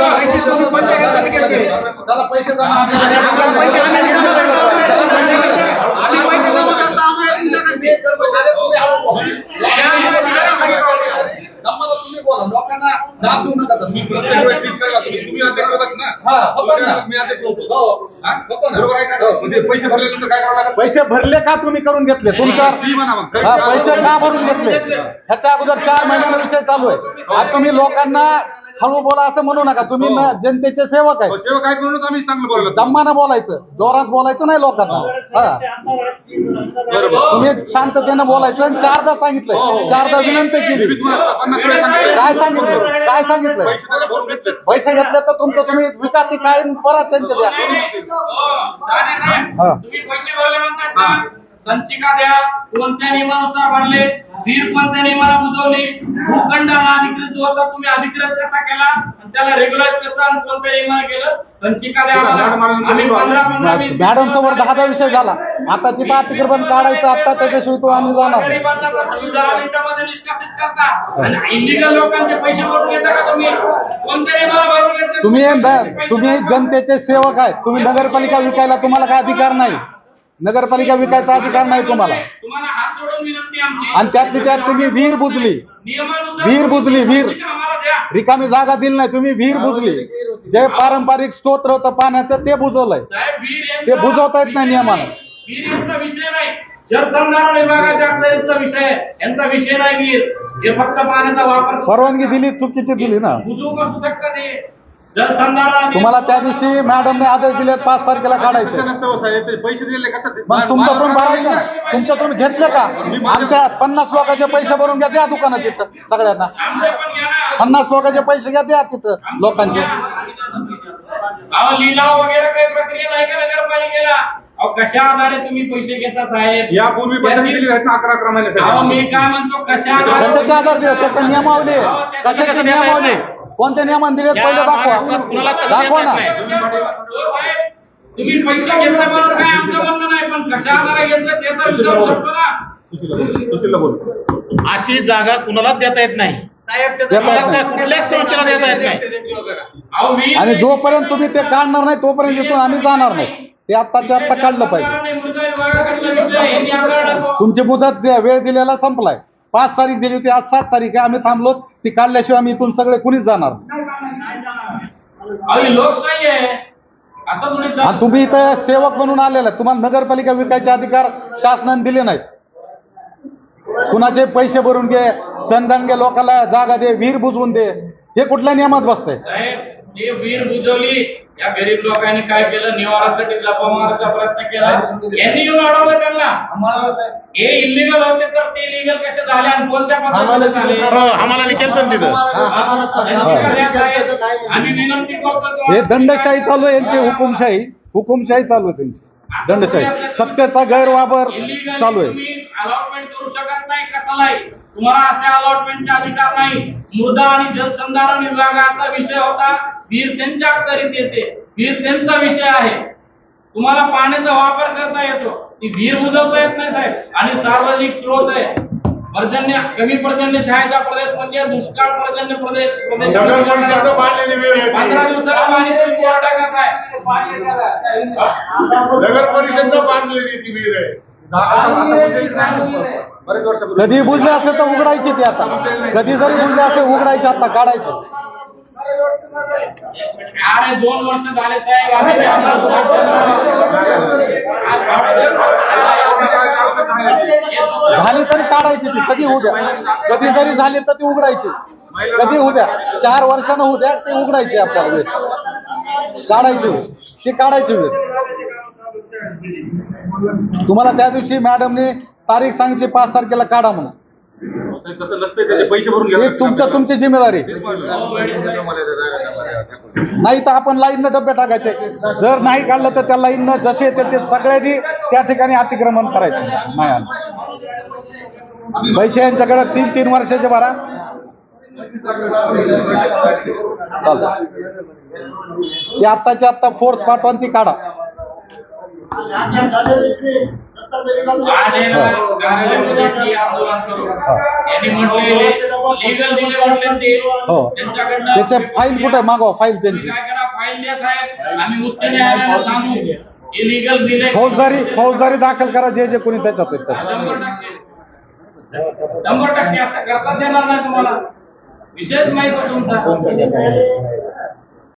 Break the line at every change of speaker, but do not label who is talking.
पैसे तुम्ही कोणत्या खात्यात घेतले?
त्याला पैसे जमा
पैसे आम्ही जमा करतो. आम्ही पैसे जमा करतो, आम्हाला दिलं का ते?
कर्मचारी तुम्ही आहो बोला.
त्या आम्हाला दिलं का मागे बोला?
आम्हाला तुम्ही बोला लोकांना दाब देऊ नका तसं.
प्रत्येक वेळेस तीच करायला तुम्ही तुम्ही अध्यक्ष होतात ना
हा, होतात ना.
मी अध्यक्ष होतो
हो.
हा?
होतो ना.
बरोबर आहे का म्हणजे पैसे भरल्यानंतर काय करावं लागेल
पैसे भरले का तुम्ही करून घेतले तुमच्या पैसे का भरून घेतले ह्याच्या अगोदर चार महिन्याचा विषय चालू आहे आज तुम्ही लोकांना हळू बोला असं म्हणू नका. तुम्ही ना जनतेचे सेवक आहे.
सेवा काय करूनच आम्ही चांगलं बोललो
दम्मानं बोलायचं. जोरात बोलायचं नाही लोकांना. हा. तुम्ही शांततेनं बोलायचं आणि चारदा सांगितलंय. चारदा विनंती केली.
पन्नास सांगितलं.
काय सांगितलं? काय सांगितलं?
पैसे त्याला भरून घेतले.
पैसे घेतले तर तुमचं तुम्ही विकास काय परत त्यांचे द्या. हा.
तुम्ही पैसे भरले म्हणतात ना. संचिका द्या. कोणत्या नियमानुसार भरले वीर कोणत्या नियमाला बुजवली. भूखंड हा अधिकृत जो होता तुम्ही अधिकृत कसा केला? आणि त्याला रेग्युलाइज कसा आणि कोणत्या नियमाने केलं. आम्ही पंधरा पंधरा वीस
मॅडम समोर दहा दहा विषय झाला. आता तिथं अतिक्रमण काढायचं आता त्याच्याशिवाय तो आम्ही जाणार.
गरिबांना तुम्ही दहा मिनिटामध्ये निष्कासित करता? आणि इलिगल लोकांचे पैसे भरून घेता का तुम्ही? कोणत्या नियमाला भरून घेतले
तुम्ही तुम्ही जनतेचे सेवक आहे तुम्ही नगरपालिका विकायला तुम्हाला काय अधिकार नाही? नगरपालिका विकायचा अधिकार नाही तुम्हाला.
तुम्हाला हात जोडून विनंती आमची.
आणि त्यातली त्यात तुम्ही विहीर बुजली.
नियमानुसार
वीर बुजली,
द्या.
रिकामी जागा दिली नाही तुम्ही विहीर बुजली. जे पारंपरिक स्तोत्र होतं पाण्याचं ते बुजवलंय. ते बुजवता येत नाही नियमानं.
यांचा विषय नाही. जलसंधारण विभागाच्या अखत्यारीतला विषय आहे. यांचा विषय नाही वीर. हे फक्त पाण्याचा वापर
परवानगी. दिली चुकीची दिली ना.
बुजू कसू शकतं
तुम्हाला त्या दिवशी मॅडमने आदेश दिले पाच तारखेला काढायचे.
पैसे हो दिले
मग तुमच्याकडून भरायचं. तुमच्याकडून घेतले का? आमच्या पन्नास लोकांचे पैसे भरून घ्या द्या दुकानात तिथं सगळ्यांना. पन्नास लोकांचे पैसे घ्या द्या तिथं लोकांचे.
अहो लिलाव वगैरे काही प्रक्रिया नाही का नगरपालिकेला? अहो कशा आधारे तुम्ही पैसे घेता साहेब?
यापूर्वी पैसे आहेत अकरा
अहो मी काय म्हणतो कशा आधारे
कशाचे आधार? त्याचा नियमावली. कशाची नियमावली? कोणत्या नियमाने दिले पहिलं दाखवा? दाखवा ना.
तुम्ही पैसे काय? आमचं म्हणणं नाही पण कशा आधारे घेतलं ते तर विचारू शकतो ना.
सुशीलला बोल.
अशी जागा कुणालाच देता येत नाही.
देता येत नाही.
कुठल्याच संस्थेला देता येत नाही.
अहो मी
आणि जोपर्यंत तुम्ही ते काढणार नाही तोपर्यंत इथून आम्ही जाणार नाही. ते आत्ताच्या आत्ता काढलं पाहिजे. तुमची मुदत द्या- वेळ दिलेला संपलाय. पाच तारीख दिली होती आज सात तारीख आहे आम्ही थांबलो ती काढल्याशिवाय आम्ही इथून सगळे कुणीच जाणार?
लोकशाही आहे
आणि तुम्ही इथं सेवक म्हणून आलेला. तुम्हाला नगरपालिका विकायचे अधिकार शासनाने दिले नाहीत. कुणाचे पैसे भरून घे दणदणगे लोकांना जागा दे विहीर बुजवून दे. हे कुठल्या नियमात बसतंय?
जे वीर बुजवली या गरीब लोकांनी काय केलं? निवारासाठी लपा मारायचा प्रयत्न केला. यांनी येऊन अडवलं त्यांना. हे इलिगल होते तर ते लिगल कसे झाले आणि कोणत्या
हो.
आम्ही विनंती करतो
हे दंडशाही चालू आहे यांची हुकुमशाही. हुकुमशाही चालू आहे त्यांची. दंडशाही. सत्तेचा गैरवापर चालू आहे.
अलॉटमेंट करू शकत नाही कसालाही तुम्हाला अशा अलॉटमेंटचे अधिकार नाही. मृदा आणि जलसंधारण विभागाचा विषय होता. वीर त्यांच्या अखत्यारीत येते. वीर त्यांचा विषय आहे. तुम्हाला पाण्याचा वापर करता येतो. ती वीर बुजवता येत नाही साहेब. आणि सार्वजनिक स्रोत आहे. पर्जन्य कमी पर्जन्य छायाचा प्रदेश म्हणजे दुष्काळ पर्जन्य प्रदेश प्रदेश. पंधरा दिवसाला पाणी तुम्ही कोरडा येतं.
नगर परिषद बांधलेली ती विहीर आहे.
कधी बुजले असेल तर उघडायचे ते आता. कधी जरी बुजले असेल उघडायचे आता काढायचे.
अरे दोन वर्ष झाले साहेब
झाली तरी काढायची ती कधी होऊ द्या. कधी जरी झाली तर ती उघडायची. कधी होऊ द्या. चार वर्षानं होऊ द्या ते उघडायची आपल्याला वेळ. काढायची वेळ. ती काढायची वेळ. तुम्हाला त्या दिवशी मॅडमने तारीख सांगितली पाच तारखेला काढा म्हणून.
त्याचे पैसे भरून
तुमच्या तुमची जिम्मेदारी. नाही तर आपण लाईननं डबे टाकायचे. जर नाही काढलं तर त्या लाईननं जसे येते ते सगळ्यांनी त्या ठिकाणी अतिक्रमण करायचं. नाही आलं. पैसे यांच्याकडे तीन तीन वर्षाचे भरा. चालतं. ते आत्ताच्या आत्ता फोर्स पाठवा ती काढा. हो. त्याच्या फाईल कुठे मागवा फाईल त्यांची. फौजदारी फौजदारी दाखल करा. जे जे कोणी त्याच्यात.
शंभर टक्के. असं करताच येणार नाही तुम्हाला. विषयच माहीत तुमचा.